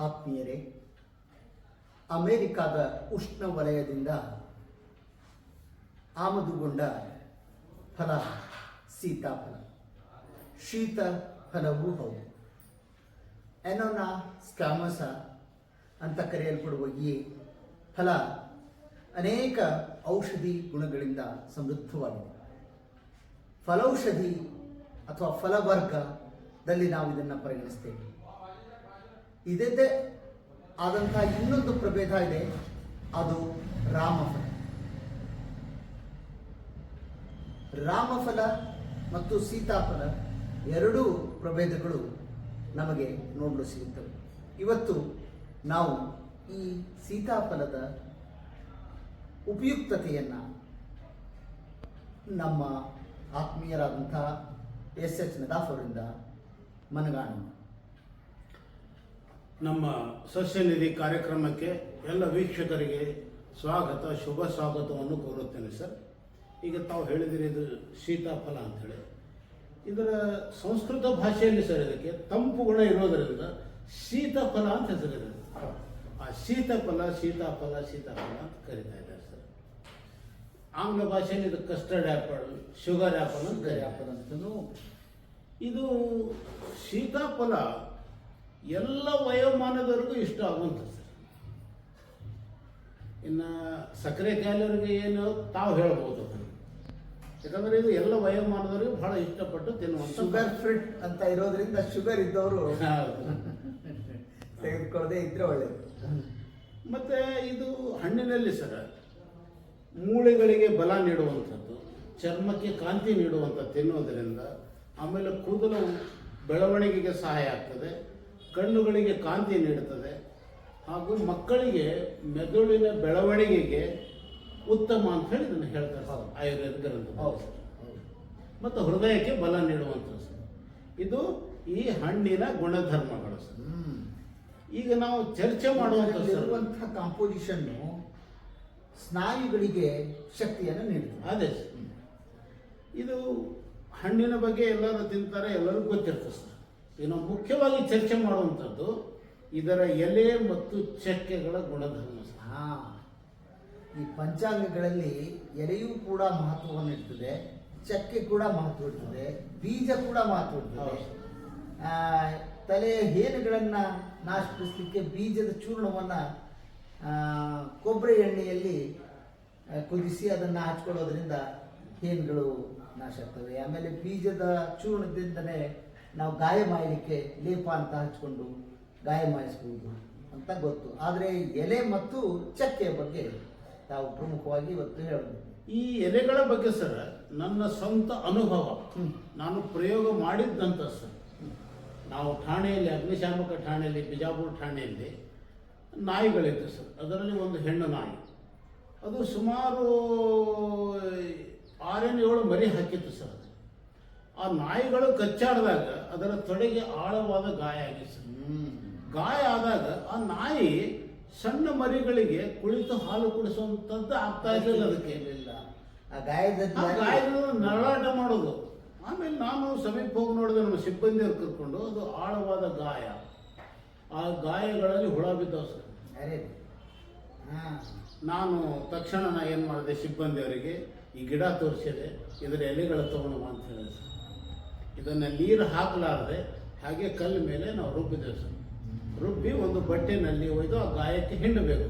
ಆತ್ಮೀಯರೇ, ಅಮೆರಿಕದ ಉಷ್ಣ ವಲಯದಿಂದ ಆಮದುಗೊಂಡ ಫಲ ಸೀತಾಫಲ ಶೀತ ಫಲವೂ ಹೌದು. ಎನೋನಾ ಸ್ಕ್ಯಾಮಸ ಅಂತ ಕರೆಯಲ್ಪಡುವ ಈ ಫಲ ಅನೇಕ ಔಷಧಿ ಗುಣಗಳಿಂದ ಸಮೃದ್ಧವಾಗಿದೆ. ಫಲೌಷಧಿ ಅಥವಾ ಫಲವರ್ಗದಲ್ಲಿ ನಾವು ಇದನ್ನು ಪರಿಗಣಿಸ್ತೇವೆ. ಇದದೇ ಆದಂತಹ ಇನ್ನೊಂದು ಪ್ರಭೇದ ಇದೆ, ಅದು ರಾಮಫಲ. ರಾಮಫಲ ಮತ್ತು ಸೀತಾಫಲ ಎರಡೂ ಪ್ರಭೇದಗಳು ನಮಗೆ ನೋಡಲು ಸಿಗುತ್ತವೆ. ಇವತ್ತು ನಾವು ಈ ಸೀತಾಫಲದ ಉಪಯುಕ್ತತೆಯನ್ನು ನಮ್ಮ ಆತ್ಮೀಯರಾದಂತಹ ಎಸ್ ಎಚ್ ನದಾಫ್ ಅವರಿಂದ ಮನಗಾಣೋಣ. ನಮ್ಮ ಸಸ್ಯನಿಧಿ ಕಾರ್ಯಕ್ರಮಕ್ಕೆ ಎಲ್ಲ ವೀಕ್ಷಕರಿಗೆ ಸ್ವಾಗತ ಶುಭ ಸ್ವಾಗತವನ್ನು ಕೋರುತ್ತೇನೆ ಸರ್. ಈಗ ತಾವು ಹೇಳಿದಿರಿ ಇದು ಸೀತಾಫಲ ಅಂತೇಳಿ. ಇದರ ಸಂಸ್ಕೃತ ಭಾಷೆಯಲ್ಲಿ ಸರ್ ಇದಕ್ಕೆ ತಂಪು ಗುಣ ಇರೋದರಿಂದ ಶೀತಫಲ ಅಂತ ಹೆಸರಿದೆ. ಆ ಶೀತಫಲ ಸೀತಾಫಲ ಸೀತಾಫಲ ಅಂತ ಕರೀತಾ ಇದ್ದಾರೆ ಸರ್. ಆಂಗ್ಲ ಭಾಷೆಯಲ್ಲಿ ಇದು ಕಸ್ಟರ್ಡ್ ಆ್ಯಪಲ್ ಶುಗರ್ ಆ್ಯಪಲ್ ಅಂತ ಕರಿ ಆಪಲ್ ಅಂತಲೂ ಇದು ಸೀತಾಫಲ ಎಲ್ಲ ವಯೋಮಾನದವರೆಗೂ ಇಷ್ಟ ಆಗುವಂಥದ್ದು ಸರ್. ಇನ್ನು ಸಕ್ಕರೆ ಕಾಯಿಲೆಯವರಿಗೆ ಏನು ತಾವು ಹೇಳ್ಬೋದು ಅದನ್ನು. ಯಾಕಂದರೆ ಇದು ಎಲ್ಲ ವಯೋಮಾನದವರಿಗೂ ಬಹಳ ಇಷ್ಟಪಟ್ಟು ತಿನ್ನುವಂಥ ಶುಗರ್ ಫ್ರಿಟ್ ಅಂತ ಇರೋದ್ರಿಂದ ಶುಗರ್ ಇದ್ದವರು. ತೆಗೆದುಕೊಳ್ಳದೆ ಇದ್ರೆ ಒಳ್ಳೆಯದು ಮತ್ತು ಇದು ಹಣ್ಣಿನಲ್ಲಿ ಸರ ಮೂಳೆಗಳಿಗೆ ಬಲ ನೀಡುವಂಥದ್ದು ಚರ್ಮಕ್ಕೆ ಕಾಂತಿ ನೀಡುವಂಥದ್ದು ತಿನ್ನುವುದರಿಂದ ಆಮೇಲೆ ಕೂದಲು ಬೆಳವಣಿಗೆಗೆ ಸಹಾಯ ಆಗ್ತದೆ. ಕಣ್ಣುಗಳಿಗೆ ಕಾಂತಿ ನೀಡುತ್ತದೆ ಹಾಗೂ ಮಕ್ಕಳಿಗೆ ಮೆದುಳಿನ ಬೆಳವಣಿಗೆಗೆ ಉತ್ತಮ ಅಂತ ಹೇಳಿ ಇದನ್ನು ಹೇಳ್ತಾರೆ ಸರ್ ಹೌದು. ಆಯುರ್ವೇದ ಗ್ರಂಥ. ಹೌದು. ಮತ್ತು ಹೃದಯಕ್ಕೆ ಬಲ ನೀಡುವಂಥದ್ದು ಸರ್. ಇದು ಈ ಹಣ್ಣಿನ ಗುಣಧರ್ಮಗಳು ಸರ್. ಈಗ ನಾವು ಚರ್ಚೆ ಮಾಡುವಂಥ ಸರ್. ಇರುವಂತಹ ಕಾಂಪೋಸಿಷನ್ ಸ್ನಾಯುಗಳಿಗೆ ಶಕ್ತಿಯನ್ನು ನೀಡುತ್ತದೆ. ಅದೇ ಸರ್. ಇದು ಹಣ್ಣಿನ ಬಗ್ಗೆ ಎಲ್ಲರೂ ತಿಂತಾರೆ ಎಲ್ಲರಿಗೂ ಗೊತ್ತಿರ್ತದೆ ಸರ್. ನಾವು ಮುಖ್ಯವಾಗಿ ಚರ್ಚೆ ಮಾಡುವಂಥದ್ದು ಇದರ ಎಲೆ ಮತ್ತು ಚಕ್ಕೆಗಳ ಗುಣಧರ್ಮ ಸಹ. ಈ ಪಂಚಾಂಗಗಳಲ್ಲಿ ಎಲೆಯೂ ಕೂಡ ಮಹತ್ವವನ್ನು ಇರ್ತದೆ ಚಕ್ಕೆ ಕೂಡ ಮಹತ್ವ ಇರ್ತದೆ ಬೀಜ ಕೂಡ ಮಹತ್ವ ಇರ್ತದೆ ತಲೆಯ ಹೇನುಗಳನ್ನ ನಾಶಪಡಿಸಲಿಕ್ಕೆ ಬೀಜದ ಚೂರ್ಣವನ್ನ ಕೊಬ್ಬರಿ ಎಣ್ಣೆಯಲ್ಲಿ ಕುದಿಸಿ ಅದನ್ನು ಹಚ್ಕೊಳ್ಳೋದ್ರಿಂದ ಹೇನುಗಳು ನಾಶ ಆಗ್ತವೆ ಆಮೇಲೆ ಬೀಜದ ಚೂರ್ಣದಿಂದನೇ ನಾವು ಗಾಯ ಮಾಡಲಿಕ್ಕೆ ಲೇಪ ಅಂತ ಹಚ್ಕೊಂಡು ಗಾಯ ಮಾಯಿಸ್ಬೋದು ಅಂತ ಗೊತ್ತು. ಆದರೆ ಎಲೆ ಮತ್ತು ಚಕ್ಕೆಯ ಬಗ್ಗೆ ನಾವು ಪ್ರಮುಖವಾಗಿ ಇವತ್ತು ಹೇಳೋದು. ಈ ಎಲೆಗಳ ಬಗ್ಗೆ ಸರ್, ನನ್ನ ಸ್ವಂತ ಅನುಭವ. ನಾನು ಪ್ರಯೋಗ ಮಾಡಿದ್ದಂತ ಸರ್. ನಾವು ಠಾಣೆಯಲ್ಲಿ, ಅಗ್ನಿಶಾಮಕ ಠಾಣೆಯಲ್ಲಿ, ಬಿಜಾಪುರ ಠಾಣೆಯಲ್ಲಿ ನಾಯಿಗಳಿತ್ತು ಸರ್. ಅದರಲ್ಲಿ ಒಂದು ಹೆಣ್ಣು ನಾಯಿ. ಅದು ಸುಮಾರು ಆರೇನು ಏಳು ಮರಿ ಹಾಕಿತ್ತು ಸರ್. ಆ ನಾಯಿಗಳು ಕಚ್ಚಾಡಿದಾಗ ಅದರ ತೊಡೆಗೆ ಆಳವಾದ ಗಾಯ ಆಗಿದೆ ಸರ್ ಗಾಯ ಆದಾಗ ಆ ನಾಯಿ ಸಣ್ಣ ಮರಿಗಳಿಗೆ ಕುಳಿತು ಹಾಲು ಕುಡಿಸುವಂಥದ್ದು ಆಗ್ತಾ ಇರಲಿಲ್ಲ ಅದಕ್ಕೆ. ಇಲ್ಲ. ಆ ಗಾಯದ ಗಾಯಗಳನ್ನು ನರಳಾಟ ಮಾಡೋದು. ಆಮೇಲೆ ನಾನು ಸಮೀಪ ಹೋಗಿ ನೋಡಿದೆ ನಮ್ಮ ಸಿಬ್ಬಂದಿಯವ್ರು ಕರ್ಕೊಂಡು ಅದು ಆಳವಾದ ಗಾಯ. ಆ ಗಾಯಗಳಲ್ಲಿ ಹುಳ ಬಿದ್ದವು ಸರ್. ನಾನು ತಕ್ಷಣ ನಾ ಏನು ಮಾಡಿದೆ ಸಿಬ್ಬಂದಿಯವರಿಗೆ ಈ ಗಿಡ ತೋರಿಸಿದೆ ಇದರ ಎಲೆಗಳು ತಗೊಳ್ಳುವ ಅಂತ ಹೇಳಿದೆ ಸರ್. ಇದನ್ನು ನೀರು ಹಾಕಲಾರದೆ ಹಾಗೆ ಕಲ್ಲು ಮೇಲೆ ನಾವು ರುಬ್ಬಿದ್ದೇವೆ ಸರ್ ರುಬ್ಬಿ ಒಂದು ಬಟ್ಟೆನಲ್ಲಿ ಒಯ್ದು ಆ ಗಾಯಕ್ಕೆ ಹಿಂಡಬೇಕು.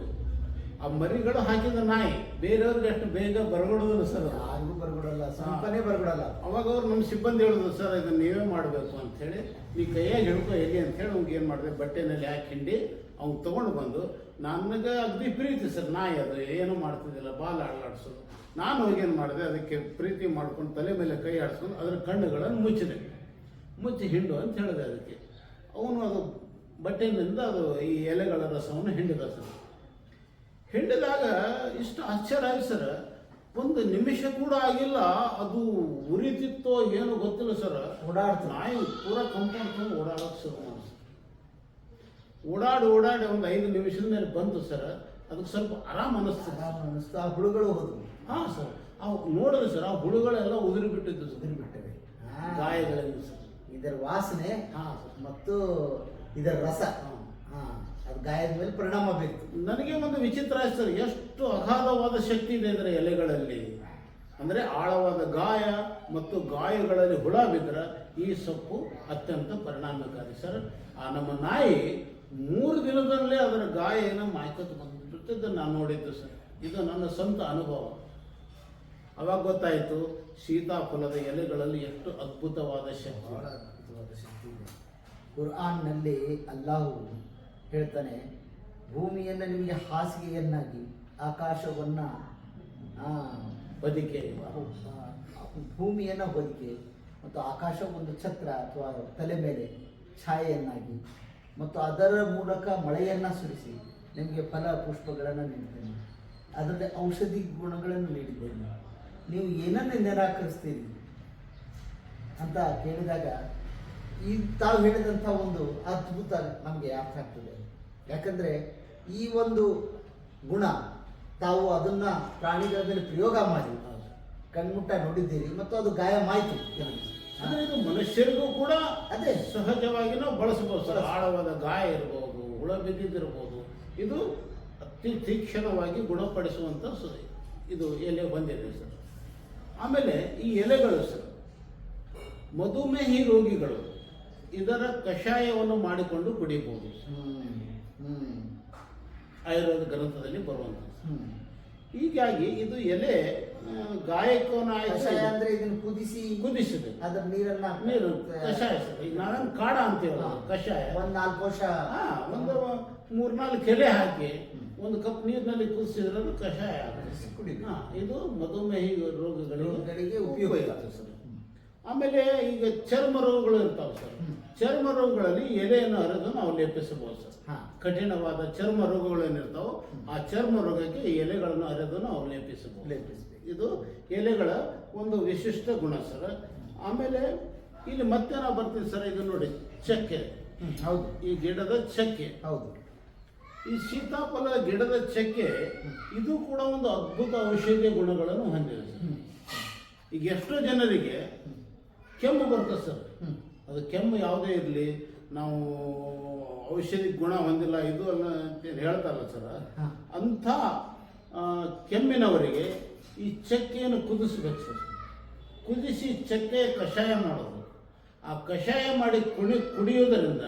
ಆ ಮರಿಗಳು ಹಾಕಿದ ನಾಯಿ ಬೇರೆಯವ್ರಿಗೆ ಅಷ್ಟು ಬೇಗ ಬರಗೊಡೋದಿಲ್ಲ ಸರ್. ಯಾರಿಗೂ ಬರಗೊಡಲ್ಲ ಸ್ವಲ್ಪನೇ ಬರಗೊಡಲ್ಲ. ಅವಾಗ ಅವ್ರು ನಮ್ಮ ಸಿಬ್ಬಂದಿ ಹೇಳಿದ್ರು ಸರ್ ಇದನ್ನ ನೀವೇ ಮಾಡಬೇಕು ಅಂಥೇಳಿ ನೀ ಕೈಯಾಗಿ ಹಿಡ್ಕೊ ಎಲ್ಲಿ ಅಂತೇಳಿ ಅವ್ನಿಗೆ ಏನು ಮಾಡಿದೆ ಬಟ್ಟೆನಲ್ಲಿ ಹಾಕಿ ಹಿಂಡಿ ಅವ್ನು ತೊಗೊಂಡು ಬಂದು ನನಗೆ ಅಗ್ದಿ ಪ್ರೀತಿ ಸರ್ ನಾಯಿ ಅದು ಏನು ಮಾಡ್ತಿದ್ದಿಲ್ಲ ಬಾಲ ಆಡಲಾಡ್ಸೋದು. ನಾನು ಹೋಗಿ ಏನು ಮಾಡಿದೆ ಅದಕ್ಕೆ ಪ್ರೀತಿ ಮಾಡ್ಕೊಂಡು ತಲೆ ಮೇಲೆ ಕೈ ಆಡಿಸ್ಕೊಂಡು ಅದರ ಕಣ್ಣುಗಳನ್ನು ಮುಚ್ಚಿದೆ. ಮುಚ್ಚಿ ಹಿಂಡು ಅಂತ ಹೇಳಿದೆ ಅದಕ್ಕೆ. ಅವನು ಅದು ಬಟ್ಟೆಯಿಂದ ಅದು ಈ ಎಲೆಗಳ ರಸವನ್ನು ಹಿಂಡಿದ ಸರ್. ಹಿಂಡಿದಾಗ ಇಷ್ಟು ಆಶ್ಚರ್ಯ ಆಯ್ತು ಸರ್. ಒಂದು ನಿಮಿಷ ಕೂಡ ಆಗಿಲ್ಲ. ಅದು ಉರಿತಿತ್ತೋ ಏನು ಗೊತ್ತಿಲ್ಲ ಸರ್. ಓಡಾಡ್ತು. ನಾಯಿ ಪೂರ ಕಂಪೌಂಡ್ ತುಂಬ ಓಡಾಡೋಕೆ ಶುರು ಓಡಾಡಿ ಓಡಾಡಿ ಒಂದು ಐದು ನಿಮಿಷದ ಮೇಲೆ ಬಂತು ಸರ್. ಅದಕ್ಕೆ ಸ್ವಲ್ಪ ಆರಾಮ್ ಅನ್ನಿಸ್ತು ಅನ್ನಿಸ್ತು ಆ ಹುಳುಗಳು ಹೋದವು. ಹಾಂ ಸರ್. ಅವು ನೋಡಿದ್ರೆ ಸರ್ ಆ ಹುಳುಗಳೆಲ್ಲ ಉದುರಿ ಬಿಟ್ಟಿದ್ದು ಉದುರಿ ಬಿಟ್ಟವೆ. ಗಾಯಗಳಿಂದ ಸರ್. ಇದರ ವಾಸನೆ ಹಾಂ. ಮತ್ತು ಇದರ ರಸ. ಹಾಂ. ಹಾ ಗಾಯದ ಮೇಲೆ ಪರಿಣಾಮ ಬೀರ್ತು ನನಗೆ ಒಂದು ವಿಚಿತ್ರ ಸರ್ ಎಷ್ಟು ಅಗಾಧವಾದ ಶಕ್ತಿ ಇದೆ ಅಂದರೆ ಎಲೆಗಳಲ್ಲಿ. ಅಂದರೆ ಆಳವಾದ ಗಾಯ ಮತ್ತು ಗಾಯಗಳಲ್ಲಿ ಹುಳ ಬಿದ್ದರೆ ಈ ಸೊಪ್ಪು ಅತ್ಯಂತ ಪರಿಣಾಮಕಾರಿ. ಸರ್ ಆ ನಮ್ಮ ನಾಯಿ ಮೂರು ದಿನದಲ್ಲೇ ಅದರ ಗಾಯ ಏನೋ ಮಾಯ್ಕೊತ ಬಂದ್ಬಿಟ್ಟಿದ್ದು ನಾನು ನೋಡಿದ್ದು ಸರ್ ಇದು ನನ್ನ ಸ್ವಂತ ಅನುಭವ. ಅವಾಗ ಗೊತ್ತಾಯಿತು ಸೀತಾಫಲದ ಎಲೆಗಳಲ್ಲಿ ಎಷ್ಟು ಅದ್ಭುತವಾದ ಶಕ್ತಿ. ಬಹಳ ಅದ್ಭುತವಾದ ಶಕ್ತಿ ಇದೆ. ಕುರ್ಆನ್ನಲ್ಲಿ ಅಲ್ಲಾಹು ಹೇಳ್ತಾನೆ ಭೂಮಿಯನ್ನು ನಿಮಗೆ ಹಾಸಿಗೆಯನ್ನಾಗಿ ಆಕಾಶವನ್ನು ಹೊದಿಕೆ. ಭೂಮಿಯನ್ನು ಹೊದಿಕೆ ಮತ್ತು ಆಕಾಶ ಒಂದು ಛತ್ರ ಅಥವಾ ತಲೆ ಮೇಲೆ ಛಾಯೆಯನ್ನಾಗಿ ಮತ್ತು ಅದರ ಮೂಲಕ ಮಳೆಯನ್ನು ಸುರಿಸಿ ನಿಮಗೆ ಫಲ ಪುಷ್ಪಗಳನ್ನು ನೀಡಿದ್ದೇನೆ. ಅದರಲ್ಲಿ ಔಷಧಿ ಗುಣಗಳನ್ನು ನೀಡಿದ್ದೇನೆ. ನೀವು ಏನನ್ನು ನಿರಾಕರಿಸ್ತೀರಿ? ಅಂತ ಕೇಳಿದಾಗ ಈ ತಾವು ಹೇಳಿದಂಥ ಒಂದು ಅದ್ಭುತ ನಮಗೆ ಅರ್ಥ ಆಗ್ತದೆ. ಯಾಕಂದರೆ ಈ ಒಂದು ಗುಣ ತಾವು ಅದನ್ನ ಪ್ರಾಣಿಗಳ ಮೇಲೆ ಪ್ರಯೋಗ ಮಾಡಿ. ಕಣ್ಮುಟ್ಟ ನೋಡಿದ್ದೀರಿ ಮತ್ತು ಅದು ಗಾಯ ಮಾಯಿತು ಅಂದರೆ ಇದು ಮನುಷ್ಯರಿಗೂ ಕೂಡ ಅದೇ. ಸಹಜವಾಗಿ ನಾವು ಬಳಸಬಹುದು. ಸರ್ ಆಳವಾದ ಗಾಯ ಇರಬಹುದು ಹುಳ ಬಿದ್ದಿದ್ದಿರಬಹುದು ಇದು ಅತಿ ತೀಕ್ಷ್ಣವಾಗಿ ಗುಣಪಡಿಸುವಂಥ ಇದು ಎಲೆ ಬಂದಿದೆ ಸರ್? ಆಮೇಲೆ ಈ ಎಲೆಗಳು ಸರ್ ಮಧುಮೇಹಿ ರೋಗಿಗಳು ಇದರ ಕಷಾಯವನ್ನು ಮಾಡಿಕೊಂಡು ಕುಡಿಬಹುದು ಆಯುರ್ವೇದ ಗ್ರಂಥದಲ್ಲಿ ಬರುವಂಥದ್ದು ಹೀಗಾಗಿ ಇದು ಎಲೆ ಗಾಯಕವನ್ನು ಅಂದ್ರೆ ಇದನ್ನ ಕುದಿಸಿ ಕುದಿಸಿದೆ. ಅದರ ನೀರನ್ನ ನೀರು ಕಷಾಯ ಈಗ ನಾವೇನು ಕಾಡ ಅಂತೀವಲ್ಲ ಕಷಾಯ. ಒಂದ್ ನಾಲ್ಕು ವರ್ಷ. ಒಂದು ಮೂರ್ನಾಲ್ಕು ಎಲೆ ಹಾಕಿ ಒಂದು ಕಪ್ ನೀರಿನಲ್ಲಿ ಕುದಿಸಿದ್ರೆ ಅದು ಕಷಾಯ ಕುಡಿ ಇದು ಮಧುಮೇಹ ರೋಗಗಳಿಗೆ ಉಪಯೋಗ ಆಗ್ತದೆ ಸರ್. ಆಮೇಲೆ ಈಗ ಚರ್ಮ ರೋಗಗಳು ಇರ್ತಾವೆ ಸರ್. ಚರ್ಮ ರೋಗಗಳಲ್ಲಿ ಎಲೆಯನ್ನು ಹರಿದು ನಾವು ಲೇಪಿಸಬಹುದು ಸರ್. ಹಾ. ಕಠಿಣವಾದ ಚರ್ಮ ರೋಗಗಳೇನಿರ್ತಾವೆ ಆ ಚರ್ಮ ರೋಗಕ್ಕೆ ಎಲೆಗಳನ್ನು ಹರಿದು ನಾವು ಲೇಪಿಸಬಹುದು ಲೇಪಿಸ್ತೀವಿ ಇದು ಎಲೆಗಳ ಒಂದು ವಿಶಿಷ್ಟ ಗುಣ ಸರ್. ಆಮೇಲೆ ಇಲ್ಲಿ ಮತ್ತೆ ನಾವು ಬರ್ತೀವಿ ಸರ್ ಇದು ನೋಡಿ ಚಕ್ಕೆ. ಹೌದು. ಈ ಗಿಡದ ಚಕ್ಕೆ. ಹೌದು. ಈ ಸೀತಾಫಲ ಗಿಡದ ಚಕ್ಕೆ ಇದು ಕೂಡ ಒಂದು ಅದ್ಭುತ ಔಷಧೀಯ ಗುಣಗಳನ್ನು ಹೊಂದಿದೆ. ಸರ್ ಈಗ ಎಷ್ಟೋ ಜನರಿಗೆ ಕೆಮ್ಮು ಬರ್ತದೆ ಸರ್. ಅದು ಕೆಮ್ಮು ಯಾವುದೇ ಇರಲಿ ನಾವು ಔಷಧಿ ಗುಣ ಹೊಂದಿಲ್ಲ ಇದು ಅಲ್ಲ ಅಂತ ಹೇಳ್ತಾರಲ್ಲ ಸರ್. ಅಂಥ ಕೆಮ್ಮಿನವರಿಗೆ ಈ ಚಕ್ಕೆಯನ್ನು ಕುದಿಸ್ಬೇಕು ಸರ್. ಕುದಿಸಿ ಚಕ್ಕೆ ಕಷಾಯ ಮಾಡೋದು. ಆ ಕಷಾಯ ಮಾಡಿ ಕುಡಿ ಕುಡಿಯೋದರಿಂದ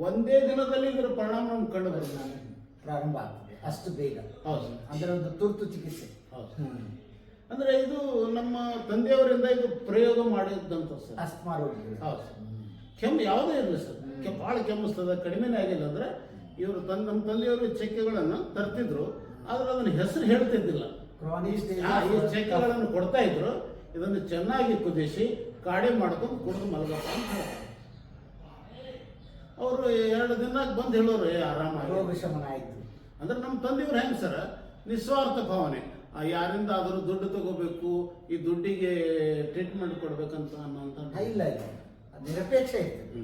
ಒಂದೇ ದಿನದಲ್ಲಿ ಇದರ ಪರಿಣಾಮ ನಮ್ಗೆ ಕಂಡು ಬರ್ತದೆ ಪ್ರಾರಂಭ ಆಗ್ತದೆ. ಅಷ್ಟು ಬೇಗ. ಹೌದು. ಅಂದ್ರೆ ಒಂದು ತುರ್ತು ಚಿಕಿತ್ಸೆ. ಹೌದು. ಅಂದ್ರೆ ಇದು ನಮ್ಮ ತಂದೆಯವರಿಂದ ಇದು ಪ್ರಯೋಗ ಮಾಡಿದಂತ ಸರ್. ಅಸ್ತಮಾ ರೋಗಿಗಳು ಹೌದು. ಕೆಮ್ಮು ಯಾವುದೇ ಇರಲಿ ಸರ್. ಕೆಮ್ಮು ಭಾಳ ಕೆಮ್ಮಿಸ್ತದೆ ಕಡಿಮೆನೇ ಆಗಿಲ್ಲ ಅಂದ್ರೆ ಇವರು ತನ್ನ ನಮ್ಮ ತಂದೆಯವರು ಚಕ್ಕೆಗಳನ್ನು ತರ್ತಿದ್ರು ಆದ್ರೆ ಅದನ್ನ ಹೆಸರು ಹೇಳ್ತಿದ್ದಿಲ್ಲ. ಈ ಚಕ್ಕೆಗಳನ್ನು ಕೊಡ್ತಾ ಇದ್ರು ಇದನ್ನು ಚೆನ್ನಾಗಿ ಕುದಿಸಿ ಕಾಡೆ ಮಾಡ್ಕೊಂಡು ಕುಡಿದು ಮಲಗಪ್ಪ ಅಂತ ಹೇಳ್ತಾರೆ. ಅವರು ಎರಡು ದಿನ ಬಂದು ಹೇಳೋರು ಏ ಆರಾಮಾಗಿ. ರೋಗಶಮನ ಆಯ್ತು. ಅಂದ್ರೆ ನಮ್ಮ ತಂದೆಯವ್ರು ಹೆಂಗೆ ಸರ್? ನಿಸ್ವಾರ್ಥ ಭಾವನೆ. ಯಾರಿಂದ ಆದರೂ ದುಡ್ಡು ತಗೋಬೇಕು ಈ ದುಡ್ಡಿಗೆ ಟ್ರೀಟ್ಮೆಂಟ್ ಕೊಡ್ಬೇಕಂತ ಅನ್ನೋಂಥ ಇಲ್ಲ ಇಲ್ಲ. ನಿರಪೇಕ್ಷ ಇತ್ತು.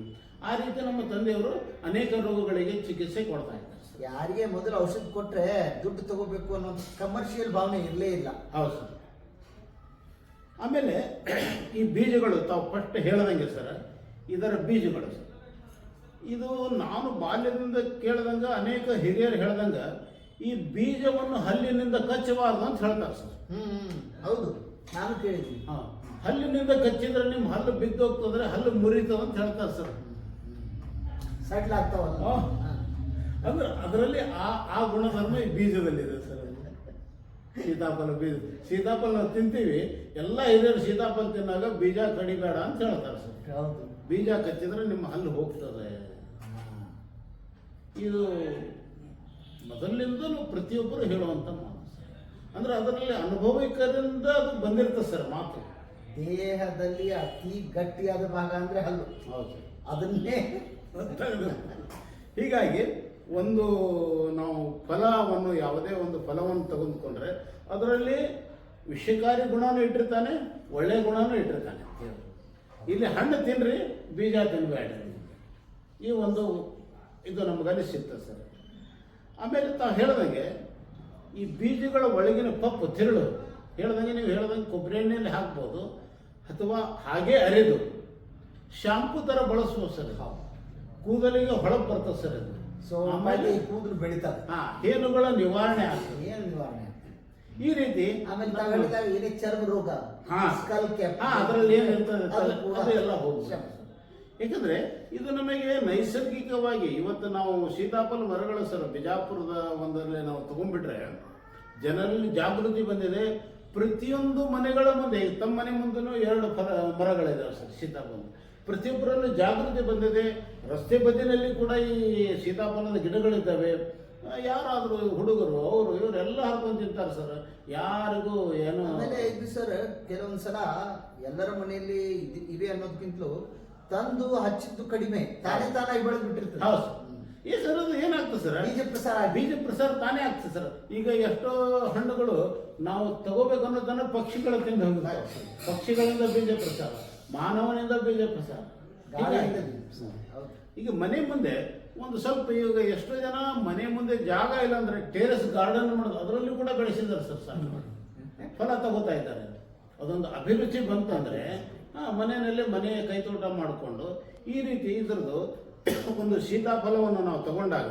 ಆ ರೀತಿ ನಮ್ಮ ತಂದೆಯವರು ಅನೇಕ ರೋಗಗಳಿಗೆ ಚಿಕಿತ್ಸೆ ಕೊಡ್ತಾ ಇದ್ದಾರೆ. ಯಾರಿಗೆ ಮೊದಲು ಔಷಧ ಕೊಟ್ರೆ ದುಡ್ಡು ತಗೋಬೇಕು ಅನ್ನೋ ಕಮರ್ಷಿಯಲ್ ಭಾವನೆ ಇರಲೇ ಇಲ್ಲ. ಹೌದು ಸರ್. ಆಮೇಲೆ ಈ ಬೀಜಗಳು ತಾವು ಫಸ್ಟ್ ಹೇಳ್ದಂಗೆ ಸರ್ ಇದರ ಬೀಜಗಳು ಸರ್. ಇದು ನಾನು ಬಾಲ್ಯದಿಂದ ಕೇಳ್ದಂಗೆ ಅನೇಕ ಹಿರಿಯರು ಹೇಳ್ದಂಗೆ ಈ ಬೀಜವನ್ನು ಹಲ್ಲಿನಿಂದ ಕಚ್ಚಬಾರ್ದು ಅಂತ ಹೇಳ್ತಾರೆ ಸರ್. ಹ್ಮ್ ಹೌದು. ನಾನು ಕೇಳಿದ್ದೀನಿ. ಹಾಂ. ಹಲ್ಲಿನಿಂದ ಕಚ್ಚಿದ್ರೆ ನಿಮ್ಮ ಹಲ್ಲು ಬಿದ್ದೋಗ್ತದ್ರೆ ಹಲ್ಲು ಮುರಿತದ ಅಂತ ಹೇಳ್ತಾರೆ ಸರ್. ಸಡ್ಲ್ ಆಗ್ತಾವಲ್ಲ. ಅಂದ್ರೆ ಅದರಲ್ಲಿ ಆ ಆ ಗುಣಧರ್ಮ ಈ ಬೀಜದಲ್ಲಿದೆ ಸರ್. ಸೀತಾಫಲ ಬೀಜ. ಸೀತಾಫಲ ತಿಂತೀವಿ. ಎಲ್ಲ ಹಿರಿಯರು ಸೀತಾಫಲ ತಿನ್ನಾಗ ಬೀಜ ಕಡಿಬೇಡ ಅಂತ ಹೇಳ್ತಾರೆ ಸರ್. ಹೌದು ಬೀಜ ಕಚ್ಚಿದ್ರೆ ನಿಮ್ಮ ಹಲ್ಲು ಹೋಗ್ತದೆ. ಇದು ಮೊದಲಿನಿಂದಲೂ ಪ್ರತಿಯೊಬ್ಬರು ಹೇಳುವಂಥ ಮಾತು ಅಂದ್ರೆ ಅದರಲ್ಲಿ ಅನುಭವಿಕರಿಂದ ಅದು ಬಂದಿರ್ತದೆ ಸರ್ ಮಾತು. ದೇಹದಲ್ಲಿ ಅತಿ ಗಟ್ಟಿಯಾದ ಭಾಗ ಅಂದ್ರೆ ಹಲ್ಲು. ಹೌದು ಅದನ್ನೇ ಹೀಗಾಗಿ ಒಂದು ನಾವು ಫಲವನ್ನು ಯಾವುದೇ ಒಂದು ಫಲವನ್ನು ತೆಗೆದುಕೊಂಡ್ರೆ ಅದರಲ್ಲಿ ವಿಷಕಾರಿ ಗುಣನೂ ಇಟ್ಟಿರ್ತಾನೆ ಒಳ್ಳೆ ಗುಣನೂ ಇಟ್ಟಿರ್ತಾನೆ. ಇಲ್ಲಿ ಹಣ್ಣು ತಿನ್ರಿ ಬೀಜ ತಿನ್ಬೇಡ ಈ ಒಂದು ಇದು ನಮಗಲ್ಲಿ ಸಿಗ್ತದೆ ಸರ್. ಆಮೇಲೆ ತಾವು ಹೇಳ್ದಂಗೆ ಈ ಬೀಜಗಳ ಒಳಗಿನ ಪಪ್ಪು ತಿರುಳು ಹೇಳ್ದಂಗೆ ನೀವು ಹೇಳ್ದಂಗೆ ಕೊಬ್ಬರಿ ಎಣ್ಣೆಯಲ್ಲಿ ಹಾಕ್ಬೋದು ಅಥವಾ ಹಾಗೆ ಅರೆದು ಶಾಂಪು ಥರ ಬಳಸುವ ಸರ್ ಹಾವು ಕೂದಲಿಗೆ ಹೊಳಪು ಬರ್ತದೆ ಸರ್ ಅದು ಸೊ ಆಮೇಲೆ ಕೂದಲು ಬೆಳೀತಾರೆ ಹಾಂ ಹೇನುಗಳ ನಿವಾರಣೆ ಆಗ್ತದೆ. ಏನು ನಿವಾರಣೆ ಈ ರೀತಿ ಆಮೇಲೆ ಏನೇ ಚರ್ಮ ರೋಗ ಹಾ. ಸ್ಕಲ್ ಕ್ಯಾಪ್ ಅದರಲ್ಲಿ ಏನಿರ್ತದೆ ಅದು ಎಲ್ಲ ಕ್ಷಮಿಸಿ. ಯಾಕಂದ್ರೆ ಇದು ನಮಗೆ ನೈಸರ್ಗಿಕವಾಗಿ ಇವತ್ತು ನಾವು ಸೀತಾಫಲ ಮರಗಳು ಸರ್ ಬಿಜಾಪುರದ ಒಂದರಲ್ಲಿ ನಾವು ತಗೊಂಡ್ಬಿಟ್ರೆ ಜನರಲ್ಲಿ ಜಾಗೃತಿ ಬಂದಿದೆ. ಪ್ರತಿಯೊಂದು ಮನೆಗಳ ಮುಂದೆ ತಮ್ಮ ಮನೆ ಮುಂದೂ ಎರಡು ಫಲ ಮರಗಳಿದಾವೆ ಸರ್ ಸೀತಾಫಲ. ಪ್ರತಿಯೊಬ್ಬರಲ್ಲೂ ಜಾಗೃತಿ ಬಂದಿದೆ. ರಸ್ತೆ ಬದಿನಲ್ಲಿ ಕೂಡ ಈ ಸೀತಾಫಲದ ಗಿಡಗಳಿದ್ದಾವೆ. ಯಾರಾದರೂ ಹುಡುಗರು ಅವರು ಇವರೆಲ್ಲ ಹಾಕೊಂಡು ತಿಂತಾರೆ ಸರ್. ಯಾರಿಗೂ ಏನು ಆಮೇಲೆ ಇದು ಸರ್ ಕೆಲವೊಂದು ಸಲ ಎಲ್ಲರ ಮನೆಯಲ್ಲಿ ಇದೆ ಇವೆ ಅನ್ನೋದಕ್ಕಿಂತಲೂ ತಂದು ಹಚ್ಚಿದ್ದು ಕಡಿಮೆ. ತಾನೇ ತಾನಾಗಿ ಬೆಳೆದು ಬಿಟ್ಟಿರ್ತದೆ. ಹೌದು. ಈ ಸರ್ ಅದು ಏನಾಗ್ತದೆ ಸರ್? ಬೀಜ ಪ್ರಸಾರ ಬೀಜ ಪ್ರಸಾರ ತಾನೇ ಆಗ್ತದೆ ಸರ್. ಈಗ ಎಷ್ಟೋ ಹಣ್ಣುಗಳು ನಾವು ತಗೋಬೇಕು ಅನ್ನೋದನ್ನ ಪಕ್ಷಿಗಳು ತಿಂದು ಹೋಗ ಪಕ್ಷಿಗಳಿಂದ ಬೀಜ ಪ್ರಸಾರ ಮಾನವನಿಂದ ಬೀಜ ಪ್ರಸಾರ. ಈಗ ಮನೆ ಮುಂದೆ ಒಂದು ಸ್ವಲ್ಪ ಈಗ ಎಷ್ಟೋ ಜನ ಮನೆ ಮುಂದೆ ಜಾಗ ಇಲ್ಲ ಅಂದ್ರೆ ಟೇರೆಸ್ ಗಾರ್ಡನ್ ಮಾಡೋದು ಅದರಲ್ಲೂ ಕೂಡ ಬೆಳೆಸಿದ್ದಾರೆ ಸರ್ ಸರ್ ಫಲ ತಗೋತಾ ಇದ್ದಾರೆ. ಅದೊಂದು ಅಭಿರುಚಿ ಬಂತಂದರೆ ಮನೆಯಲ್ಲೇ ಮನೆ ಕೈತೋಟ ಮಾಡಿಕೊಂಡು ಈ ರೀತಿ ಇದ್ರದ್ದು ಒಂದು ಸೀತಾಫಲವನ್ನು ನಾವು ತಗೊಂಡಾಗ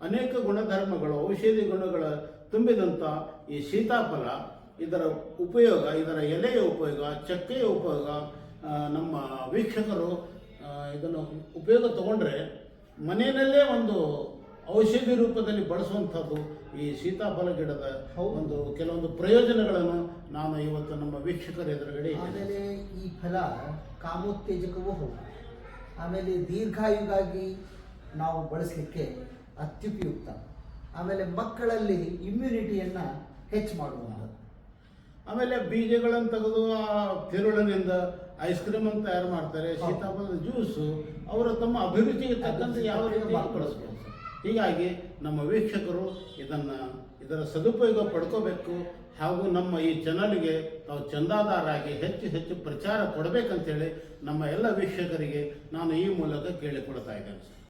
ಅನೇಕ ಗುಣಧರ್ಮಗಳು ಔಷಧಿ ಗುಣಗಳ ತುಂಬಿದಂಥ ಈ ಸೀತಾಫಲ ಇದರ ಉಪಯೋಗ ಇದರ ಎಲೆಯ ಉಪಯೋಗ ಚಕ್ಕೆಯ ಉಪಯೋಗ ನಮ್ಮ ವೀಕ್ಷಕರು ಇದನ್ನು ಉಪಯೋಗ ತಗೊಂಡ್ರೆ ಮನೆಯಲ್ಲೇ ಒಂದು ಔಷಧಿ ರೂಪದಲ್ಲಿ ಬಳಸುವಂಥದ್ದು ಈ ಸೀತಾಫಲ ಗಿಡದ ಒಂದು ಕೆಲವೊಂದು ಪ್ರಯೋಜನಗಳನ್ನು ನಾನು ಇವತ್ತು ನಮ್ಮ ವೀಕ್ಷಕರ ಎದುರುಗಡೆ ಆಮೇಲೆ ಈ ಫಲ ಕಾಮೋತ್ತೇಜಕವೂ ಹೌದು ಆಮೇಲೆ ದೀರ್ಘಾಯುಗಾಗಿ ನಾವು ಬಳಸಲಿಕ್ಕೆ ಅತ್ಯುಪಯುಕ್ತ. ಆಮೇಲೆ ಮಕ್ಕಳಲ್ಲಿ ಇಮ್ಯುನಿಟಿಯನ್ನು ಹೆಚ್ಚು ಮಾಡುವಂಥದ್ದು. ಆಮೇಲೆ ಬೀಜಗಳನ್ನು ತೆಗೆದು ಆ ತಿರುಳಿನಿಂದ ಐಸ್ ಕ್ರೀಮ್ ಅಂತ ತಯಾರು ಮಾಡ್ತಾರೆ. ಸೀತಾಫಲದ ಜ್ಯೂಸು ಅವರು ತಮ್ಮ ಅಭಿರುಚಿಗೆ ತಕ್ಕಂತೆ ಯಾವ ರೀತಿ ಬಳಸ್ಬೋದು ಹೀಗಾಗಿ ನಮ್ಮ ವೀಕ್ಷಕರು ಇದನ್ನು ಇದರ ಸದುಪಯೋಗ ಪಡ್ಕೋಬೇಕು ಹಾಗೂ ನಮ್ಮ ಈ ಚಾನಲ್ಗೆ ತಾವು ಚಂದಾದಾರಾಗಿ ಹೆಚ್ಚು ಹೆಚ್ಚು ಪ್ರಚಾರ ಕೊಡಬೇಕಂತೇಳಿ ನಮ್ಮ ಎಲ್ಲ ವೀಕ್ಷಕರಿಗೆ ನಾನು ಈ ಮೂಲಕ ಕೇಳಿಕೊಡ್ತಾ ಇದ್ದೇನೆ. ಸರ್